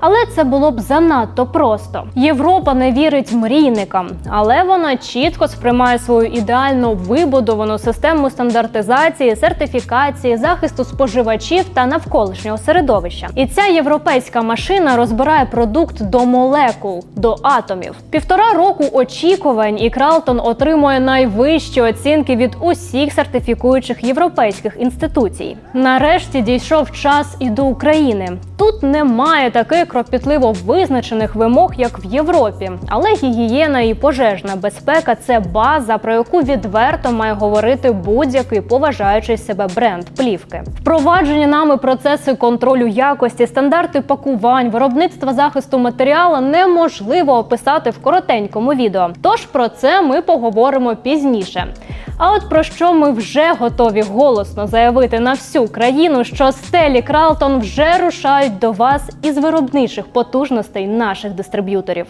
Але це було б занадто просто. Європа не вірить мрійникам, але вона чітко сприймає свою ідеально вибудовану систему стандартизації, сертифікації, захисту споживачів та навколишнього середовища. І ця європейська машина розбирає продукт до молекул, до атомів. Півтора року очікувань, і Кралтон отримує найвищі оцінки від усіх сертифікуючих європейських інституцій. Нарешті дійшов час і до України. Тут немає таких кропітливо визначених вимог, як в Європі, але гігієна і пожежна безпека це база, про яку відверто має говорити будь-який поважаючий себе бренд плівки. Впроваджені нами процеси контролю якості, стандарти пакувань, виробництва захисту матеріалу неможливо описати в коротенькому відео. Тож про це ми поговоримо пізніше. А от про що ми вже готові голосно заявити на всю країну, що стелі Кралтон вже рушають до вас із виробничих потужностей наших дистриб'юторів.